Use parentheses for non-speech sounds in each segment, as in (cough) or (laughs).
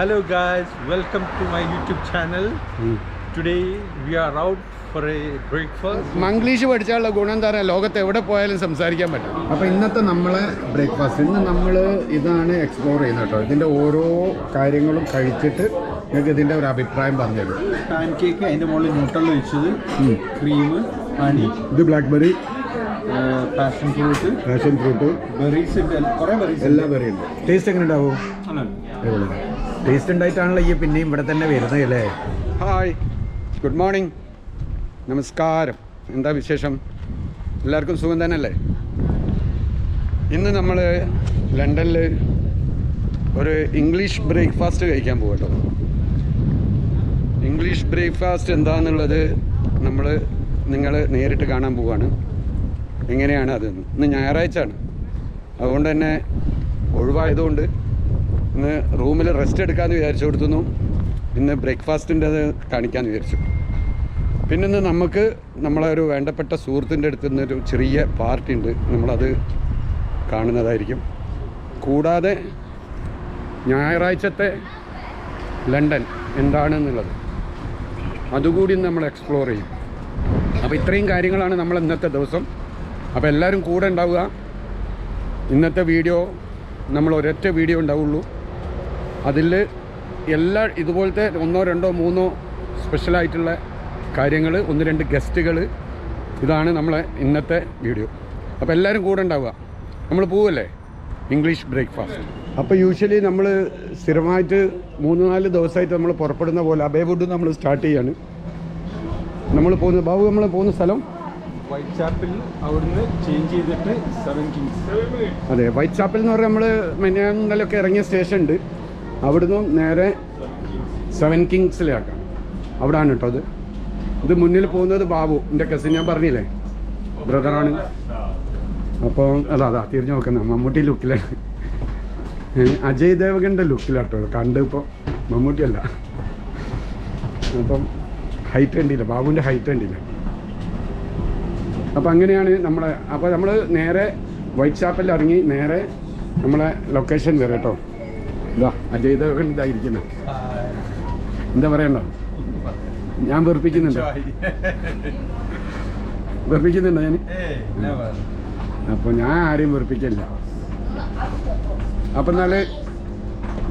Hello guys, welcome to my YouTube channel. Today we are out for a breakfast. Manglish പഠിച്ചാലുള്ള ഗുണം എന്താ പറയുക ലോകത്ത് എവിടെ പോയാലും സംസാരിക്കാൻ പറ്റും. അപ്പോൾ ഇന്നത്തെ നമ്മളെ ബ്രേക്ക്ഫാസ്റ്റ് ഇന്ന് നമ്മൾ ഇതാണ് എക്സ്പ്ലോർ ചെയ്യുന്നത് കേട്ടോ. ഇതിന്റെ ഓരോ കാര്യങ്ങളും കഴിച്ചിട്ട് നിങ്ങൾക്ക് ഇതിന്റെ ഒരു അഭിപ്രായം പറഞ്ഞു തരും പാൻ കേക്ക് അതിന്റെ മുകളിൽ ന്യൂട്ടൽ ഒഴിച്ചത് ക്രീം ഹണി ഇത് blackberry passion fruit passion fruit berries ഉണ്ട്. കുറേ ബെറീസ് എല്ലാ ബെറി ഉണ്ട്. ടേസ്റ്റ് എങ്ങനെ ഉണ്ടാവും? ടേസ്റ്റ് ഉണ്ടായിട്ടാണല്ലോ ഈ പിന്നെയും ഇവിടെ തന്നെ വരുന്നത് അല്ലേ? ഹായ് ഗുഡ് മോർണിംഗ് നമസ്കാരം. എന്താ വിശേഷം? എല്ലാവർക്കും സുഖം തന്നെയല്ലേ? ഇന്ന് നമ്മൾ ലണ്ടനിൽ ഒരു ഇംഗ്ലീഷ് ബ്രേക്ക്ഫാസ്റ്റ് കഴിക്കാൻ പോകട്ടോ ഇംഗ്ലീഷ് ബ്രേക്ക്ഫാസ്റ്റ് എന്താണെന്നുള്ളത് നമ്മൾ നിങ്ങൾ നേരിട്ട് കാണാൻ പോവാണ്. എങ്ങനെയാണ് അത് ഇന്ന് ഞായറാഴ്ച ആണ് അതുകൊണ്ട് തന്നെ ഒഴിവായതുകൊണ്ട് ഇന്ന് റൂമിൽ റെസ്റ്റ് എടുക്കാമെന്ന് വിചാരിച്ചു കൊടുത്തുന്നു. ഇന്ന് ബ്രേക്ക്ഫാസ്റ്റിന്റെ അത് കാണിക്കാമെന്ന് വിചാരിച്ചു. പിന്നെ ഇന്ന് നമുക്ക് ഒരു വേണ്ടപ്പെട്ട സുഹൃത്തിന്റെ അടുത്ത് നിന്നൊരു ചെറിയ പാർട്ടി ഉണ്ട് നമ്മളത് കാണുന്നതായിരിക്കും. കൂടാതെ ഞായറാഴ്ചത്തെ ലണ്ടൻ എന്താണെന്നുള്ളത്. അതുകൂടി നമ്മൾ എക്സ്പ്ലോർ ചെയ്യും. അപ്പോൾ ഇത്രയും കാര്യങ്ങളാണ് നമ്മൾ ഇന്നത്തെ ദിവസം. അപ്പോൾ എല്ലാവരും കൂടെ ഉണ്ടാവുക. ഇന്നത്തെ വീഡിയോ നമ്മൾ ഒരൊറ്റ വീഡിയോ ഉണ്ടാവുള്ളൂ. അതിൽ എല്ലാ ഇതുപോലത്തെ ഒന്നോ രണ്ടോ മൂന്നോ സ്പെഷ്യലായിട്ടുള്ള കാര്യങ്ങൾ ഒന്ന് രണ്ട് ഗസ്റ്റുകൾ ഇതാണ് നമ്മളെ ഇന്നത്തെ വീഡിയോ. അപ്പോൾ എല്ലാവരും കൂടെ ഉണ്ടാവുക. നമ്മൾ പോവല്ലേ? English breakfast. അപ്പോൾ യൂഷ്വലി നമ്മൾ സ്ഥിരമായിട്ട് മൂന്ന് നാല് ദിവസമായിട്ട് നമ്മൾ പുറപ്പെടുന്ന പോലെ അബേവുഡ് നമ്മൾ സ്റ്റാർട്ട് ചെയ്യാണ്. നമ്മൾ പോകുന്ന ബാബു നമ്മൾ പോകുന്ന സ്ഥലം? വൈറ്റ് ചാപ്പിൽ അവിടുന്ന് ചേഞ്ച് ചെയ്തിട്ട് സെവൻ കിങ്സ് അതെ വൈറ്റ് ചാപ്പിൽ എന്ന് പറഞ്ഞാൽ നമ്മൾ മെന്നാലൊക്കെ ഇറങ്ങിയ സ്റ്റേഷൻ ഉണ്ട്. അവിടുന്ന് നേരെ സെവൻ കിങ്സിലേക്കാം അവിടാണ് കേട്ടോ അത് ഇത് മുന്നിൽ പോകുന്നത് ബാബു എന്റെ കസിൻ ഞാൻ പറഞ്ഞില്ലേ? ബ്രദറാണ് അപ്പോൾ അതാ അതാ തിരിഞ്ഞു നോക്കുന്ന. മമ്മൂട്ടി ലുക്കിലാണ് അജയ് ദേവകന്റെ ലുക്കിലാട്ടോ കണ്ട് ഇപ്പോൾ മമ്മൂട്ടിയല്ല അപ്പം ഹൈറ്റ് കണ്ടില്ല. ബാബുവിന്റെ ഹൈറ്റ് കണ്ടില്ല. അപ്പോൾ അങ്ങനെയാണ് നമ്മളെ അപ്പോൾ നമ്മൾ നേരെ വൈറ്റ് ഷാപ്പിൽ ഇറങ്ങി നേരെ നമ്മളെ ലൊക്കേഷൻ വരെ കേട്ടോ ഇതാ അജയ് ദേവൻ ഇതായിരിക്കുന്നു. എന്താ പറയണ്ടോ? ഞാൻ വെറുപ്പിക്കുന്നുണ്ട്. വെറുപ്പിക്കുന്നുണ്ടോ ഞാൻ? അപ്പൊ ഞാൻ ആരെയും വെറുപ്പിക്കില്ല അപ്പം എന്നാൽ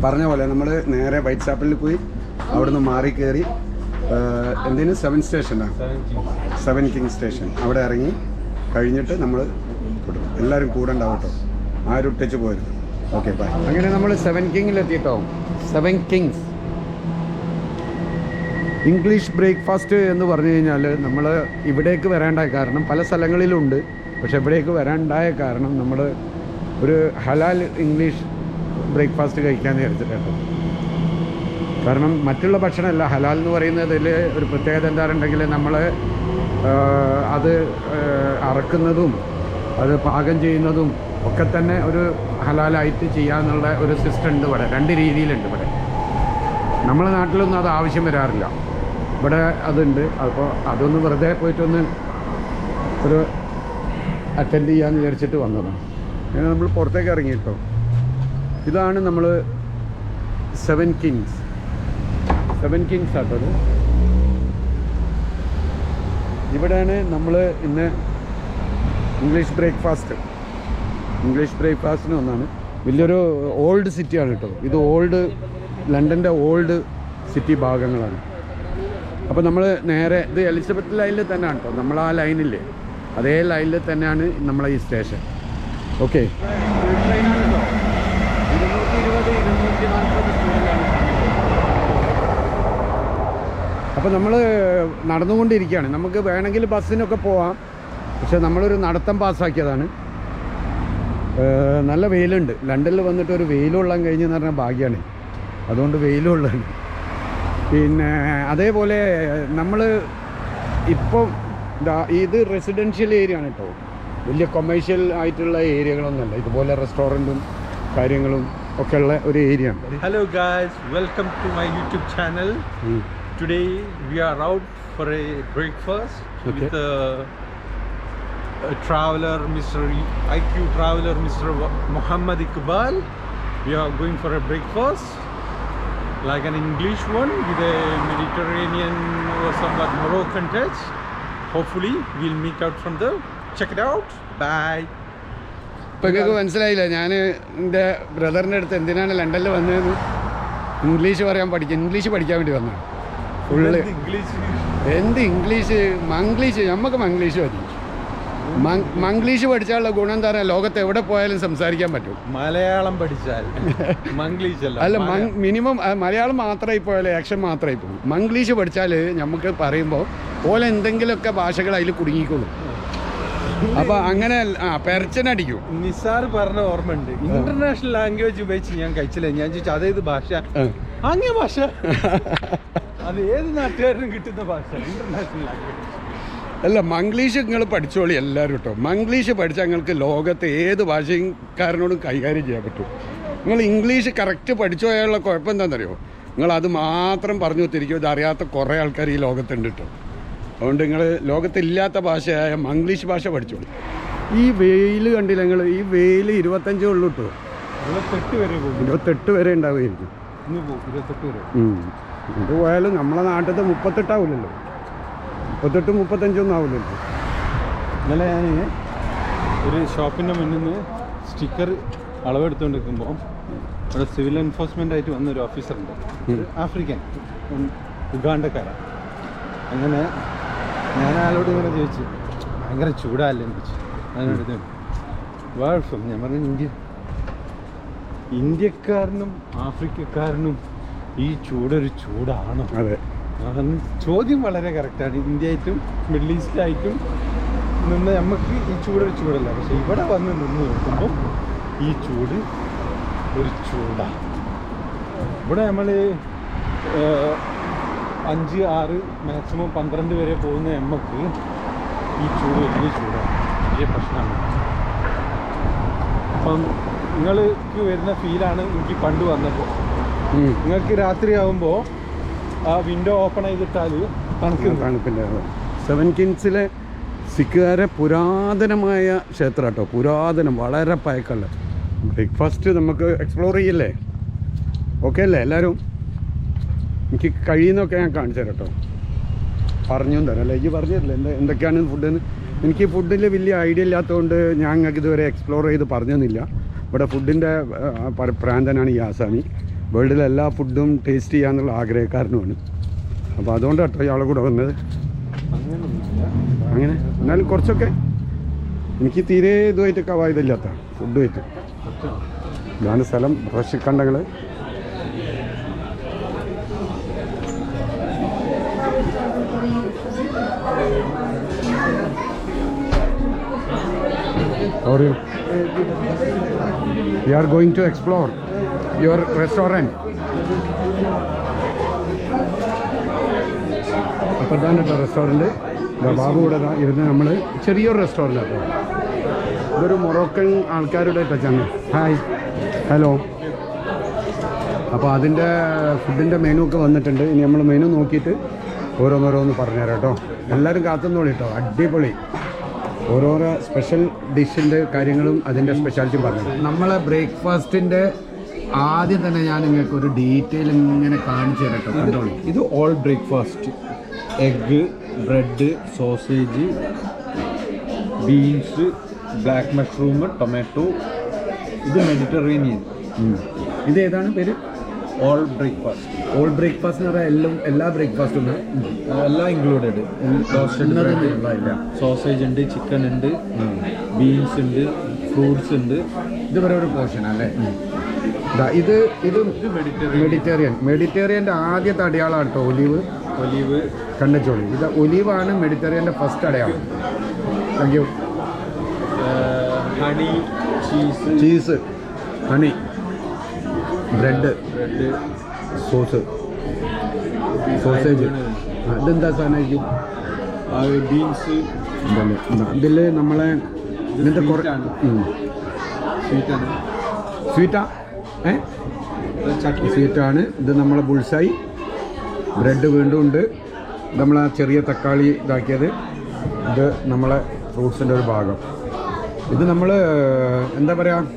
പറഞ്ഞ പോലെ നമ്മൾ നേരെ വൈറ്റ് ഷാപ്പിൽ പോയി അവിടുന്ന് മാറി കയറി എന്തിനു? സെവൻ സ്റ്റേഷനാണ് സെവൻ കിങ് സ്റ്റേഷൻ അവിടെ ഇറങ്ങി കഴിഞ്ഞിട്ട് നമ്മൾ എല്ലാവരും കൂടെ ഉണ്ടാവട്ടോ ആരും ഒട്ടിച്ച് പോരുത്. ഓക്കെ ബൈ അങ്ങനെ നമ്മൾ സെവൻ കിങ്ങിൽ എത്തിയിട്ടോ സെവൻ കിങ്സ് ഇംഗ്ലീഷ് ബ്രേക്ക്ഫാസ്റ്റ് എന്ന് പറഞ്ഞു കഴിഞ്ഞാൽ നമ്മൾ ഇവിടേക്ക് വരേണ്ട കാരണം പല സ്ഥലങ്ങളിലുണ്ട്. പക്ഷെ ഇവിടേക്ക് വരാണ്ടായ കാരണം നമ്മൾ ഒരു ഹലാൽ ഇംഗ്ലീഷ് ബ്രേക്ക്ഫാസ്റ്റ് കഴിക്കാൻ നേരത്തിട്ടുണ്ട് കാരണം മറ്റുള്ള ഭക്ഷണമല്ല ഹലാൽ എന്ന് പറയുന്നതിൽ ഒരു പ്രത്യേകത എന്താണെന്നുണ്ടെങ്കിൽ നമ്മൾ അത് അറക്കുന്നതും അത് പാകം ചെയ്യുന്നതും ഒക്കെ തന്നെ ഒരു ഹലാലായിട്ട് ചെയ്യാന്നുള്ള ഒരു സിസ്റ്റം ഉണ്ട് ഇവിടെ. രണ്ട് രീതിയിലുണ്ട് ഇവിടെ. നമ്മളെ നാട്ടിലൊന്നും അത് ആവശ്യം വരാറില്ല. ഇവിടെ അതുണ്ട്. അപ്പോൾ അതൊന്ന് വെറുതെ പോയിട്ടൊന്ന് ഒരു അറ്റൻഡ് ചെയ്യാമെന്ന് വിചാരിച്ചിട്ട് വന്നതാണ് അങ്ങനെ നമ്മൾ പുറത്തേക്ക് ഇറങ്ങി കേട്ടോ. ഇതാണ് നമ്മൾ സെവൻ കിങ്സ് സെവൻ കിങ്സ് ആട്ടോ ഇവിടെയാണ് നമ്മൾ ഇന്ന് ഇംഗ്ലീഷ് ബ്രേക്ക്ഫാസ്റ്റ് ഇംഗ്ലീഷ് ബ്രേക്ക്ഫാസ്റ്റിന് ഒന്നാണ്. വലിയൊരു ഓൾഡ് സിറ്റിയാണ് കേട്ടോ. ഇത് ഓൾഡ് ലണ്ടന്റെ ഓൾഡ് സിറ്റി ഭാഗങ്ങളാണ്. അപ്പോൾ നമ്മൾ നേരെ ഇത് എലിസബത്ത് ലൈനിൽ തന്നെയാണ് കേട്ടോ. നമ്മൾ ആ ലൈനില്ലേ? അതേ ലൈനിൽ തന്നെയാണ് നമ്മളെ ഈ സ്റ്റേഷൻ. ഓക്കെ. അപ്പോൾ നമ്മൾ നടന്നുകൊണ്ടിരിക്കുകയാണ്. നമുക്ക് വേണമെങ്കിൽ ബസ്സിനൊക്കെ പോവാം. പക്ഷെ നമ്മളൊരു നടത്തം പാസ്സാക്കിയതാണ്. നല്ല വെയിലുണ്ട്. ലണ്ടനിൽ വന്നിട്ട് ഒരു വെയിലുള്ളാൻ കഴിഞ്ഞെന്ന് പറഞ്ഞാൽ ഭാഗ്യമാണ് അതുകൊണ്ട് വെയിലുള്ളതാണ് പിന്നെ അതേപോലെ നമ്മൾ ഇപ്പം ഇത് റെസിഡൻഷ്യൽ ഏരിയ ആണ് കേട്ടോ വലിയ കൊമേഴ്ഷ്യൽ ആയിട്ടുള്ള ഏരിയകളൊന്നുമല്ല ഇതുപോലെ റെസ്റ്റോറന്റും കാര്യങ്ങളും ഒക്കെ ഉള്ള ഒരു ഏരിയ ആണ്. Hello guys welcome to my YouTube channel today we are out for a breakfast breakfast Okay. with a, a traveler, Mr. IQ traveler, Mr. Muhammad Iqbal. We are going for a breakfast. like an English one with a Mediterranean or somewhat Moroccan touch. Hopefully, we'll meet out from there. Check it out. Bye. ഇപ്പം നിങ്ങൾക്ക് മനസ്സിലായില്ല ഞാൻ എന്റെ ബ്രദറിന്റെ അടുത്ത് എന്തിനാണ് ലണ്ടനിൽ വന്നതെന്ന് ഇംഗ്ലീഷ് പറയാൻ പഠിക്കുക ഇംഗ്ലീഷ് പഠിക്കാൻ വേണ്ടി വന്നു ഫുള്ള് English. എന്ത് ഇംഗ്ലീഷ് മംഗ്ലീഷ് നമുക്ക് മംഗ്ലീഷ് മതി മംഗ്ലീഷ് പഠിച്ചാലുള്ള ഗുണം എന്താ പറയുക ലോകത്ത് എവിടെ പോയാലും സംസാരിക്കാൻ പറ്റും. മലയാളം പഠിച്ചാൽ മംഗ്ലീഷ് അല്ല അല്ല മിനിമം മലയാളം മാത്രമായി പോയാലേ ആക്ഷൻ മാത്രമായി പോകും മംഗ്ലീഷ് പഠിച്ചാൽ നമുക്ക് പറയുമ്പോൾ പോലെ എന്തെങ്കിലുമൊക്കെ ഭാഷകൾ അതിൽ കുടുങ്ങിക്കോളും. അപ്പൊ അങ്ങനെ പെരച്ചനടിക്കും നിസാർ പറഞ്ഞ ഓർമ്മയുണ്ട്. ഇന്റർനാഷണൽ ലാംഗ്വേജ് ഉപയോഗിച്ച് ഞാൻ കഴിച്ചില്ല? ഞാൻ ചോദിച്ചു അതേത് ഭാഷ? അങ്ങനെ അങ്ങേ ഭാഷ. അത് ഏത് (laughs) നാട്ടുകാരനും കിട്ടുന്ന ഭാഷ ഇന്റർനാഷണൽ ലാംഗ്വേജ് അല്ല മംഗ്ലീഷ് നിങ്ങൾ പഠിച്ചോളി എല്ലാവരും കേട്ടോ മംഗ്ലീഷ് പഠിച്ചാൽ നിങ്ങൾക്ക് ലോകത്തെ ഏത് ഭാഷക്കാരനോടും കൈകാര്യം ചെയ്യാൻ പറ്റും. നിങ്ങൾ ഇംഗ്ലീഷ് കറക്റ്റ് പഠിച്ചു പോയാലുള്ള കുഴപ്പം എന്താണെന്നറിയോ നിങ്ങൾ അത് മാത്രം പറഞ്ഞു തിരിക്കും ഇത് അറിയാത്ത കുറേ ആൾക്കാർ ഈ ലോകത്തുണ്ട് കേട്ടോ അതുകൊണ്ട് നിങ്ങൾ ലോകത്തില്ലാത്ത ഭാഷയായ മംഗ്ലീഷ് ഭാഷ പഠിച്ചോളി. ഈ വെയിൽ കണ്ടില്ല നിങ്ങൾ ഈ വെയിൽ ഇരുപത്തഞ്ചേ ഉള്ളൂ കേട്ടോ ഇരുപത്തെട്ട് വരെ പോകും. ഇരുപത്തെട്ട് വരെ ഉണ്ടാവുമായിരിക്കും. ഇത് പോയാലും നമ്മളെ നാട്ടിൽ മുപ്പത്തെട്ടാവില്ലല്ലോ മുപ്പത്തെട്ട് മുപ്പത്തഞ്ചൊന്നും ആവില്ലല്ലോ. ഇന്നലെ ഞാൻ ഒരു ഷോപ്പിന്റെ മുന്നിൽ നിന്ന് സ്റ്റിക്കർ അളവെടുത്തുകൊണ്ട് നിൽക്കുമ്പോൾ അവിടെ സിവിൽ എൻഫോഴ്സ്മെന്റ് ആയിട്ട് വന്ന ഒരു ഓഫീസറുണ്ട്. ആഫ്രിക്കൻ ഉഗാണ്ടക്കാരാണ് അങ്ങനെ ഞാൻ ആളോട് ഇങ്ങനെ ചോദിച്ചു ഭയങ്കര ചൂടാല്ലേ? എന്ന് ചോദിച്ചു. അതിനടുത്ത് വാഴ്ഫം ഞാൻ പറഞ്ഞു ഇന്ത്യ ഇന്ത്യക്കാരനും ആഫ്രിക്കക്കാരനും ഈ ചൂടൊരു ചൂടാണ്. അതെ. അതൊന്ന് ചോദ്യം വളരെ കറക്റ്റാണ് ഇന്ത്യയായിട്ടും മിഡിൽ ഈസ്റ്റായിട്ടും നിന്ന് നമുക്ക് ഈ ചൂട് ചൂടൊരു ചൂടല്ല. പക്ഷെ ഇവിടെ വന്ന് നിന്ന് നോക്കുമ്പോൾ ഈ ചൂട് ഒരു ചൂടാണ് ഇവിടെ നമ്മൾ അഞ്ച് ആറ് മാക്സിമം പന്ത്രണ്ട് വരെ പോകുന്ന നമുക്ക് ഈ ചൂട് വലിയ ചൂടാണ് വലിയ പ്രശ്നമാണ്. അപ്പം നിങ്ങൾക്ക് വരുന്ന ഫീലാണ് എനിക്ക് പണ്ട് വന്നപ്പോൾ നിങ്ങൾക്ക് രാത്രിയാവുമ്പോൾ ആ വിൻഡോ ഓപ്പൺ ചെയ്തിട്ടാൽ തണുപ്പിന്റെ സെവൻ കിങ്സിലെ സിഖുകാരെ പുരാതനമായ ക്ഷേത്രം കേട്ടോ പുരാതനം വളരെ പഴക്കമുള്ള. ബ്രേക്ക്ഫാസ്റ്റ് നമുക്ക് എക്സ്പ്ലോർ ചെയ്യല്ലേ? ഓക്കെ അല്ലേ എല്ലാവരും? എനിക്ക് കഴിയുന്നൊക്കെ ഞാൻ കാണിച്ചു തരാം കേട്ടോ പറഞ്ഞു തരാം അല്ലേ? എനിക്ക് പറഞ്ഞു തരില്ല? എന്താ എന്തൊക്കെയാണ് ഫുഡെന്ന് എനിക്ക് ഫുഡിൽ വലിയ ഐഡിയ ഇല്ലാത്തതുകൊണ്ട് ഞാൻ ഇതുവരെ എക്സ്പ്ലോർ ചെയ്ത് പറഞ്ഞു തന്നില്ല ഇവിടെ ഫുഡിന്റെ പ്രാന്തനാണ് ഈ ആസാമി. വേൾഡിലെ എല്ലാ ഫുഡും ടേസ്റ്റ് ചെയ്യാന്നുള്ള ആഗ്രഹക്കാരനുമാണ്. അപ്പോൾ അതുകൊണ്ട് കേട്ടോ ഇയാളെ കൂടെ വന്നത്. അങ്ങനെ? എന്നാലും കുറച്ചൊക്കെ എനിക്ക് തീരെ ഇതുമായിട്ട് കവായതില്ലാത്ത ഫുഡുമായിട്ട്. ഇതാണ് സ്ഥലം fresh കണ്ടകൾ you are going to explore. Your restaurant. പ്രധാനപ്പെട്ട റെസ്റ്റോറന്റ് ബാബു കൂടെ ഇരുന്ന് നമ്മൾ ചെറിയൊരു റെസ്റ്റോറന്റ് കേട്ടോ. ഇതൊരു മൊറോക്കൻ ആൾക്കാരുടെ ടച്ചാണ് ഹായ് ഹലോ അപ്പോൾ അതിന്റെ ഫുഡിന്റെ മെനു ഒക്കെ വന്നിട്ടുണ്ട്. ഇനി നമ്മൾ മെനു നോക്കിയിട്ട് ഓരോന്നോരോന്ന് പറഞ്ഞുതരാം കേട്ടോ. എല്ലാവരും കാത്തുന്നോളി കേട്ടോ. അടിപൊളി. ഓരോരോ സ്പെഷ്യൽ ഡിഷിന്റെ കാര്യങ്ങളും അതിന്റെ സ്പെഷ്യാലിറ്റിയും പറഞ്ഞു നമ്മളെ ബ്രേക്ക്ഫാസ്റ്റിന്റെ ആദ്യം തന്നെ ഞാൻ നിങ്ങൾക്ക് ഒരു ഡീറ്റെയിൽ ഇങ്ങനെ കാണിച്ചു തരട്ടോ ഇത് all breakfast egg bread sausage beans black mushroom tomato ഇത് മെഡിറ്ററേനിയൻ ഇത് ഏതാണ് പേര്? ഓൾ ബ്രേക്ക്ഫാസ്റ്റ് ഓൾ ബ്രേക്ക്ഫാസ്റ്റ് എന്ന് പറയാൻ എല്ലാം എല്ലാ ബ്രേക്ക്ഫാസ്റ്റും എല്ലാം ഇൻക്ലൂഡഡ് സോസേജ് ഉണ്ട് ചിക്കൻ ഉണ്ട് ബീൻസ് ഉണ്ട് ഫ്രൂട്ട്സ് ഉണ്ട്. ഇത് വരെ ഒരു പോർഷൻ അല്ലേ? ഇത് ഇത് മെഡിറ്റേറിയൻ. മെഡിറ്റേറിയന്റെ ആദ്യത്തെ അടയാളമാണ് കേട്ടോ ഒലീവ്. ഒലീവ്. കണ്ടച്ചോളി ഇത് ഒലീവാണ് മെഡിറ്റേറിയന്റെ ഫസ്റ്റ് അടയാളം. Thank you honey cheese. Cheese. Honey. Bread. Bread. Sauce. Sausage. അതെന്താ സാധനമായിരിക്കും ബീൻസ്. ഇതിൽ നമ്മളെ ഇതിന്റെ കുറേ സ്വീറ്റാണ്. സ്വീറ്റ്? സ്വീറ്റാണ് ഇത് നമ്മളെ ബുൾസായി. ബ്രെഡ് വീണ്ടും ഉണ്ട്. നമ്മൾ ആ ചെറിയ തക്കാളി ഇതാക്കിയത്. ഇത് നമ്മളെ ഫ്രൂട്ട്സിന്റെ ഒരു ഭാഗം. ഇത് നമ്മൾ എന്താ പറയുക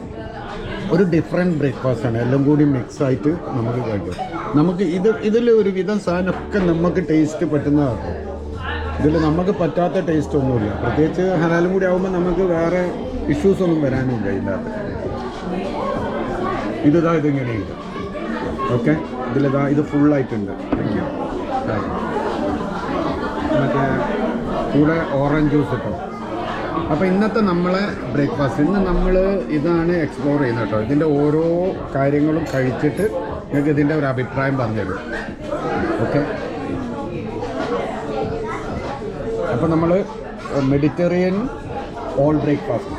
ഒരു ഡിഫറെന്റ് ബ്രേക്ക്ഫാസ്റ്റ് ആണ്. എല്ലാം കൂടി മിക്സ് ആയിട്ട് നമുക്ക് കഴിക്കാം. നമുക്ക് ഇത് ഇതിൽ ഒരു വിധം സാധനമൊക്കെ നമുക്ക് ടേസ്റ്റ് പറ്റുന്നതാണ്. ഇതിൽ നമുക്ക് പറ്റാത്ത ടേസ്റ്റ് ഒന്നുമില്ല. പ്രത്യേകിച്ച് ഹലാലും കൂടി ആകുമ്പോൾ നമുക്ക് വേറെ ഇഷ്യൂസ് ഒന്നും വരാനില്ല ഇതാ ഇതിങ്ങനെയുണ്ട് ഓക്കെ ഇതിലിതാ ഇത് ഫുള്ളായിട്ടുണ്ട് മറ്റേ കൂടെ ഓറഞ്ച് ജ്യൂസ് കേട്ടോ അപ്പോൾ ഇന്നത്തെ നമ്മളെ ബ്രേക്ക്ഫാസ്റ്റ് ഇന്ന് നമ്മൾ ഇതാണ് എക്സ്പ്ലോർ ചെയ്യുന്നത് കേട്ടോ ഇതിന്റെ ഓരോ കാര്യങ്ങളും കഴിച്ചിട്ട് നിങ്ങൾക്ക് ഇതിന്റെ ഒരു അഭിപ്രായം പറഞ്ഞുതരും. ഓക്കെ അപ്പോൾ നമ്മൾ മെഡിറ്ററേനിയൻ ഓൾ ബ്രേക്ക്ഫാസ്റ്റ്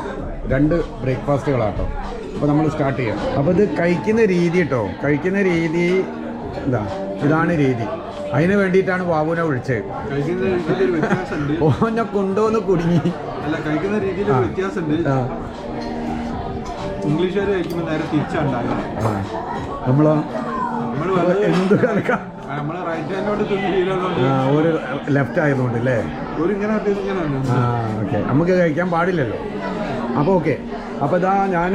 രണ്ട് ബ്രേക്ക്ഫാസ്റ്റുകളാട്ടോ അപ്പോൾ നമ്മൾ സ്റ്റാർട്ട് ചെയ്യാം. അപ്പോൾ ഇത് കഴിക്കുന്ന രീതി കേട്ടോ കഴിക്കുന്ന രീതി ഇതാ ഇതാണ് രീതി. അതിന് വേണ്ടിയിട്ടാണ് ബാബുവിനെ വിളിച്ചത്. (laughs) ഓനെ കൊണ്ടുവന്ന് കുടുങ്ങി. അല്ല കഴിക്കുന്ന രീതിയിൽ വ്യത്യാസമുണ്ട്. ഇംഗ്ലീഷുകാർ കഴിക്കുമ്പോൾ നേരെ തിരിച്ചാണ്ടാകും നമ്മളോ എന്ത് കണക്കാ ഒരു ലെഫ്റ്റ് ആയതുകൊണ്ട് അല്ലേ നമുക്ക് കഴിക്കാൻ പാടില്ലല്ലോ. അപ്പോൾ ഓക്കെ അപ്പോൾ ഇതാ ഞാൻ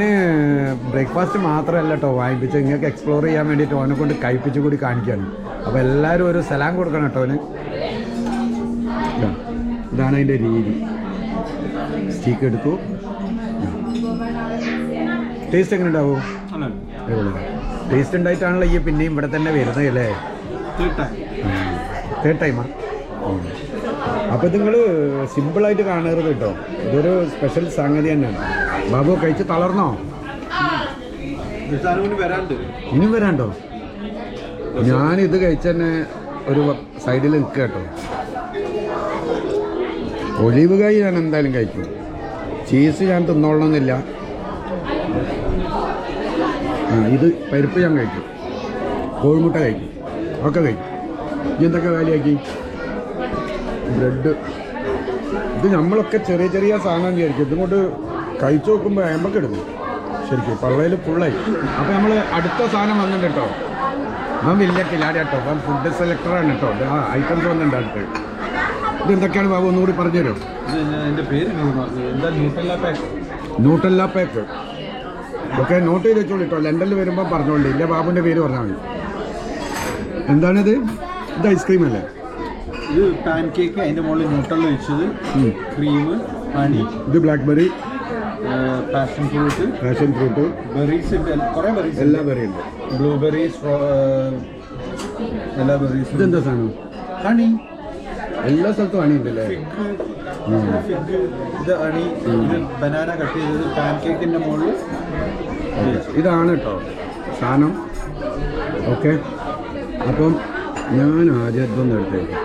ബ്രേക്ക്ഫാസ്റ്റ് മാത്രമല്ല കേട്ടോ വാങ്ങിപ്പിച്ച് നിങ്ങൾക്ക് എക്സ്പ്ലോർ ചെയ്യാൻ വേണ്ടിയിട്ട് ഓനെ കൊണ്ട് കഴിപ്പിച്ചു കൂടി കാണിക്കാണ്. അപ്പോൾ എല്ലാവരും ഒരു സലാം കൊടുക്കണം കേട്ടോ അവന് ഇതാണ് അതിന്റെ രീതി. സ്റ്റീക്ക് എടുത്തു ടേസ്റ്റ് എങ്ങനെ ഉണ്ടാവും? ടേസ്റ്റ് ഉണ്ടായിട്ടാണല്ലോ ഈ പിന്നെയും ഇവിടെ തന്നെ വരുന്നത് അല്ലേ. തേർഡ് ടൈമാ അപ്പോൾ നിങ്ങൾ സിമ്പിളായിട്ട് കാണരുത് കേട്ടോ ഇതൊരു സ്പെഷ്യൽ സംഗതി തന്നെയാണ്. ബാബു കഴിച്ച് തളർന്നോ? ഇനിയും വരാണ്ടോ ഞാൻ ഇത് തന്നെ ഒരു സൈഡിൽ നിൽക്കുക കേട്ടോ. ഒലിവ് കായ് ഞാൻ എന്തായാലും കഴിക്കും. ചീസ് ഞാൻ തിന്നോളണമെന്നില്ല ഇത് പരിപ്പ് ഞാൻ കഴിക്കും. കോഴിമുട്ട കഴിക്കും. ഒക്കെ കഴിക്കും. ഇനി എന്തൊക്കെ കാര്യമാക്കി ബ്രെഡ്. ഇത് നമ്മളൊക്കെ ചെറിയ ചെറിയ സാധനം വിചാരിക്കും. ഇതുകൊണ്ട് കഴിച്ചു നോക്കുമ്പോൾ അയമ്പൊക്കെ എടുക്കും. ശരിക്കും പള്ളയിൽ ഫുള്ളായി അപ്പോൾ നമ്മൾ അടുത്ത സാധനം വന്നിട്ടുണ്ട് കേട്ടോ. ഞാൻ വലിയ കിലാടി കേട്ടോ. ഞാൻ ഫുഡ് സെലക്ടറാണ് കേട്ടോ. ആ ഐറ്റംസ് വന്നിട്ടുണ്ട് അടുത്ത്. ഇത് എന്തൊക്കെയാണ് ബാബു? ഒന്നുകൂടി പറഞ്ഞു തരും എന്റെ പേര് Nutella pack Nutella pack okay note ചെയ്ത് വെച്ചോളൂ കേട്ടോ. ലണ്ടനിൽ വരുമ്പോൾ പറഞ്ഞോളൂ. ഇല്ല ബാബുവിന്റെ പേര് പറഞ്ഞാൽ മതി. എന്താണിത്? ഇത് ഐസ്ക്രീം അല്ലേ? ഇത് പാൻ കേക്ക് അതിന്റെ മുകളിൽ ന്യൂട്ടല്ല വെച്ചത് ക്രീം ഹണി ഇത് blackberry passion fruit passion fruit berries ഉണ്ട്. കുറേ ബെറീസ് എല്ലാ ബെറി ഉണ്ട്. ബ്ലൂബെറീസ് എല്ലാ ബെറീസും ഇതെന്താ സാധനം? ഹണി. എല്ലാ സ്ഥലത്തും അണി ഉണ്ടല്ലേ? ഇത് അണി ബനാന കട്ട് ചെയ്തത് പാൻ കേക്കിന്റെ മുകളിൽ ഇതാണ് കേട്ടോ സാധനം. ഓക്കെ. അപ്പം ഞാൻ ആദ്യം എടുത്തേക്ക്.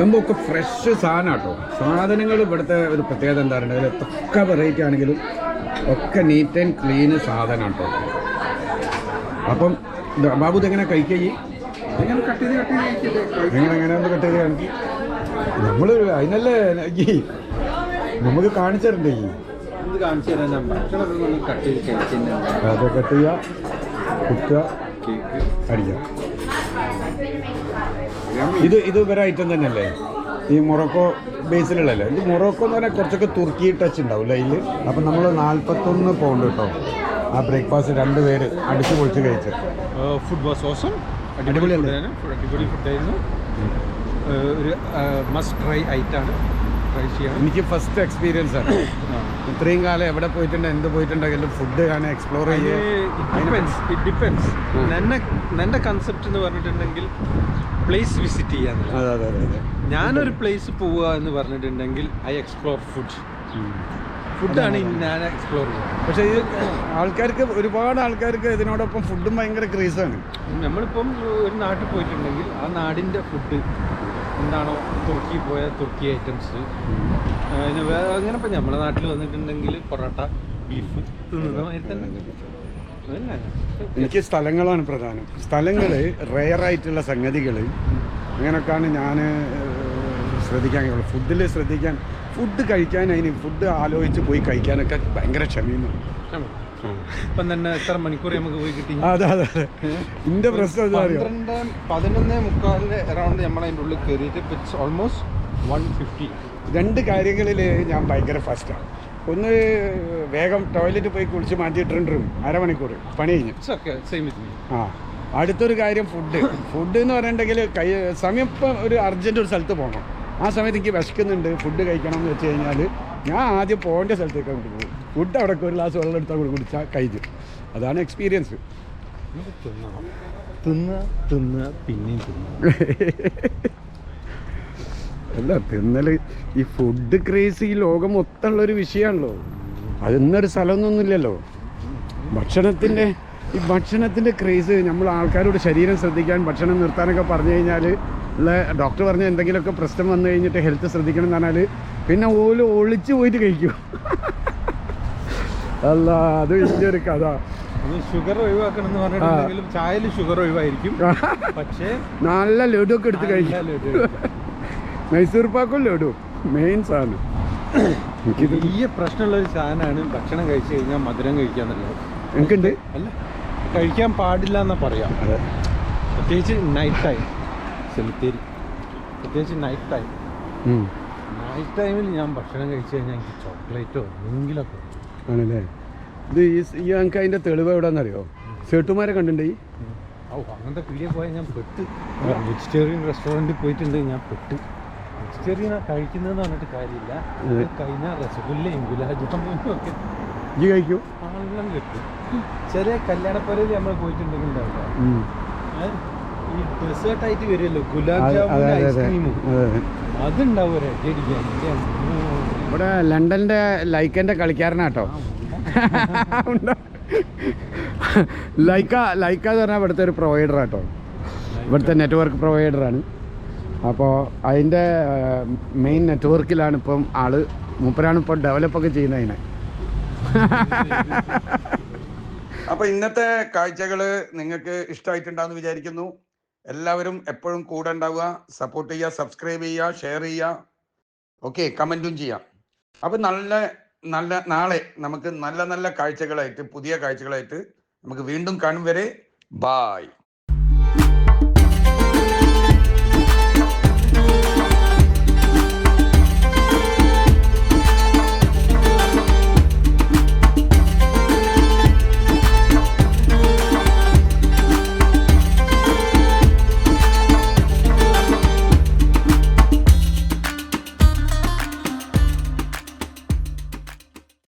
സംഭവമൊക്കെ ഫ്രഷ് സാധനം കേട്ടോ. സാധനങ്ങൾ ഇവിടുത്തെ ഒരു പ്രത്യേകത എന്താ പറയുക ഒക്കെ വെറൈറ്റി ആണെങ്കിലും ഒക്കെ നീറ്റ് ആൻഡ് ക്ലീൻ സാധനം കേട്ടോ. അപ്പം ബാബു ഇതെങ്ങനെ കഴിക്കുക ഇങ്ങനെ കട്ട് കട്ട് ചെയ്ത് എങ്ങനെ എങ്ങനെ ഒന്ന് കട്ട് ചെയ്ത് കാണിക്കും. നമ്മൾ അതിനല്ലേ ഈ നമുക്ക് കാണിച്ചിട്ടുണ്ട് ഈ? ഇത് കാണിച്ചു തരാൻ ഒന്ന് കട്ട് ചെയ്ത് കഴിക്കുന്നുണ്ട് അത് കട്ട് ചെയ്യുക കുത്തുക കേക്ക്. അടിക്കുക ഇത് ഇത് വേറെ ഐറ്റം തന്നെയല്ലേ? ഈ മൊറോക്കോ ബേസിലുള്ളല്ലേ ഇത് മൊറോക്കോ എന്ന് പറഞ്ഞാൽ കുറച്ചൊക്കെ തുർക്കി ടച്ച് ഉണ്ടാവില്ല അതിൽ അപ്പം നമ്മൾ നാൽപ്പത്തൊന്ന് പൗണ്ട് കേട്ടോ ആ ബ്രേക്ക്ഫാസ്റ്റ് രണ്ട് പേര് അടിച്ച് പൊളിച്ച് കഴിച്ച്. ഫുഡ് വാസ് ഓസം ഫുഡ് അടിപൊളി ഫുഡായിരുന്നു ഒരു മസ്റ്റ് ട്രൈ ഐറ്റാണ് ട്രൈ ചെയ്യാം. എനിക്ക് ഫസ്റ്റ് എക്സ്പീരിയൻസ് ആണ്. ഇത്രയും കാലം എവിടെ പോയിട്ടുണ്ട് എന്ത് പോയിട്ടുണ്ടെങ്കിലും ഫുഡ് ആണ് എക്സ്പ്ലോർ ഡിപ്പെൻസ് എന്നെ കൺസെപ്റ്റ് എന്ന് പറഞ്ഞിട്ടുണ്ടെങ്കിൽ പ്ലേസ് വിസിറ്റ് ചെയ്യാൻ. ഞാനൊരു പ്ലേസ് പോവുക എന്ന് പറഞ്ഞിട്ടുണ്ടെങ്കിൽ ഐ എക്സ്പ്ലോർ ഫുഡ് ഫുഡാണ് ഞാൻ എക്സ്പ്ലോർ ചെയ്യുന്നത് പക്ഷേ ഇത് ആൾക്കാർക്ക് ഒരുപാട് ആൾക്കാർക്ക് ഇതിനോടൊപ്പം ഫുഡും ഭയങ്കര ക്രീസാണ് നമ്മളിപ്പം ഒരു നാട്ടിൽ പോയിട്ടുണ്ടെങ്കിൽ ആ നാടിന്റെ ഫുഡ് എന്താണോ തുർക്കി പോയ തുർക്കി ഐറ്റംസ് വേറെ അങ്ങനെ ഇപ്പം നമ്മുടെ നാട്ടിൽ വന്നിട്ടുണ്ടെങ്കിൽ പൊറോട്ട ബീഫ് തിന്നുന്ന തന്നെ. എനിക്ക് സ്ഥലങ്ങളാണ് പ്രധാനം. സ്ഥലങ്ങൾ റെയറായിട്ടുള്ള സംഗതികൾ അങ്ങനെയൊക്കെയാണ് ഞാൻ ശ്രദ്ധിക്കാൻ ഫുഡിൽ ശ്രദ്ധിക്കാൻ ഫുഡ് കഴിക്കാൻ അതിന് ഫുഡ് ആലോചിച്ച് പോയി കഴിക്കാനൊക്കെ ഭയങ്കര ക്ഷമയുന്നു ആണോ? ഇപ്പം തന്നെ എത്ര മണിക്കൂർ നമുക്ക് പോയി കിട്ടി? അതെ അതെ അതെ. എന്റെ പ്രശ്നം എന്താ അറിയോ? പന്ത്രണ്ട് പതിനൊന്ന് മുക്കാലിന് അറൗണ്ട് നമ്മൾ അതിന്റെ ഉള്ളിൽ കയറിയിട്ട് ഇറ്റ്സ് ഓൾമോസ്റ്റ് വൺ ഫിഫ്റ്റി രണ്ട് കാര്യങ്ങളിൽ ഞാൻ ഭയങ്കര ഫസ്റ്റാണ് ഒന്ന് വേഗം ടോയ്ലറ്റ് പോയി കുളിച്ച് മാറ്റിയിട്ടുണ്ട് അരമണിക്കൂർ പണി കഴിഞ്ഞു. ആ. അടുത്തൊരു കാര്യം ഫുഡ് ഫുഡ് എന്ന് പറഞ്ഞിട്ടുണ്ടെങ്കിൽ കൈ സമയം ഇപ്പം ഒരു അർജന്റ് ഒരു സ്ഥലത്ത് പോകണം ആ സമയത്ത് എനിക്ക് വിശക്കുന്നുണ്ട്. ഫുഡ് കഴിക്കണം എന്ന് വെച്ച് കഴിഞ്ഞാൽ ഞാൻ ആദ്യം പോകേണ്ട സ്ഥലത്തേക്ക് അങ്ങോട്ട് പോകും ഫുഡ് അവിടെ ഒരു ഗ്ലാസ് വെള്ളം എടുത്താൽ കൂടി കുടിച്ചാൽ കഴിഞ്ഞു അതാണ് എക്സ്പീരിയൻസ് തിന്ന തിന്ന പിന്നെയും തിന്ന. (laughs) അല്ല തിന്നൽ ഈ ഫുഡ് ക്രേസ് ഈ ലോകം മൊത്തമുള്ള ഒരു വിഷയമാണല്ലോ അതിന്നൊരു സ്ഥലമൊന്നുമില്ലല്ലോ. ഭക്ഷണത്തിന്റെ ഈ ഭക്ഷണത്തിന്റെ ക്രേസ് നമ്മൾ ആൾക്കാരോട് ശരീരം ശ്രദ്ധിക്കാൻ ഭക്ഷണം നിർത്താനൊക്കെ പറഞ്ഞു കഴിഞ്ഞാൽ ഉള്ള ഡോക്ടർ പറഞ്ഞ എന്തെങ്കിലുമൊക്കെ പ്രശ്നം വന്നു കഴിഞ്ഞിട്ട് ഹെൽത്ത് ശ്രദ്ധിക്കണം എന്ന് പറഞ്ഞാൽ പിന്നെ ഓൽ ഒളിച്ച് പോയിട്ട് കഴിക്കും. (laughs) അല്ല അത് വലിയൊരു കഥ. ഷുഗർ ഒഴിവാക്കണം എന്ന് പറഞ്ഞിട്ടുണ്ടെങ്കിലും ചായയിൽ ഷുഗർ ഒഴിവായിരിക്കും. പക്ഷേ നല്ല ലഡു ഒക്കെ എടുത്ത് കഴിക്കും. മൈസൂർ പാക്കും ലഡു മെയിൻ സാധനം. എനിക്ക് വലിയ പ്രശ്നമുള്ള ഒരു സാധനമാണ് ഭക്ഷണം കഴിച്ചു കഴിഞ്ഞാൽ മധുരം കഴിക്കാന്നുള്ളത് എനിക്കുണ്ട്. അല്ല കഴിക്കാൻ പാടില്ല എന്നാ പറയാം. അതെ. പ്രത്യേകിച്ച് നൈറ്റ് ടൈം സെമിത്തേരി പ്രത്യേകിച്ച് നൈറ്റ് ടൈം. നൈറ്റ് ടൈമിൽ ഞാൻ ഭക്ഷണം കഴിച്ചു കഴിഞ്ഞാൽ എനിക്ക് ചോക്ലേറ്റോ എന്തെങ്കിലുമൊക്കെ ആണല്ലേ? ഇത് ഈ ഞങ്ങൾക്ക് അതിന്റെ തെളിവ് എവിടെയാണെന്നറിയോ? സേട്ടുമാരെ കണ്ടിട്ടുണ്ട് ഈ? ഓ അങ്ങനത്തെ പീടിയ പോയാൽ ഞാൻ പെട്ട്. വെജിറ്റേറിയൻ റെസ്റ്റോറന്റിൽ പോയിട്ടുണ്ട് ഞാൻ പെട്ട്. വെജിറ്റേറിയൻ കഴിക്കുന്നതെന്ന് പറഞ്ഞിട്ട് കാര്യമില്ല. കഴിഞ്ഞാൽ രസഗുല്ലയും ഗുലാബ് ജാമുനും ഒക്കെ ഈ കഴിക്കൂ. ആളെല്ലാം കിട്ടും. ചെറിയ കല്യാണപ്പരയിൽ നമ്മൾ പോയിട്ടുണ്ടെങ്കിൽ ഉണ്ടാവില്ല? ഈ ഡെസേർട്ട് ആയിട്ട് വരുമല്ലോ. ഗുലാബ് ഐസ്ക്രീമും അതുണ്ടാവും. ഇവിടെ ലണ്ടന്റെ ലൈക്കന്റെ കളിക്കാരനാട്ടോ. ഉണ്ടോ? ലൈക്ക ലൈക്ക എന്ന് പറഞ്ഞാൽ ഇവിടുത്തെ ഒരു പ്രൊവൈഡർ ആട്ടോ. ഇവിടുത്തെ നെറ്റ്വർക്ക് പ്രൊവൈഡറാണ് അപ്പോൾ അതിന്റെ മെയിൻ നെറ്റ്വർക്കിലാണ് ഇപ്പം ആൾ മൂപ്പരാണ് ഇപ്പം ഡെവലപ്പൊക്കെ ചെയ്യുന്നതിനെ അപ്പൊ ഇന്നത്തെ കാഴ്ചകൾ നിങ്ങൾക്ക് ഇഷ്ടമായിട്ടുണ്ടാന്ന് വിചാരിക്കുന്നു. എല്ലാവരും എപ്പോഴും കൂടെ ഉണ്ടാവുക സപ്പോർട്ട് ചെയ്യുക സബ്സ്ക്രൈബ് ചെയ്യുക ഷെയർ ചെയ്യുക. ഓക്കെ കമന്റും ചെയ്യാം. അപ്പം നല്ല നല്ല നാളെ നമുക്ക് നല്ല നല്ല കാഴ്ചകളായിട്ട് പുതിയ കാഴ്ചകളായിട്ട് നമുക്ക് വീണ്ടും കാണും വരെ. ബായ്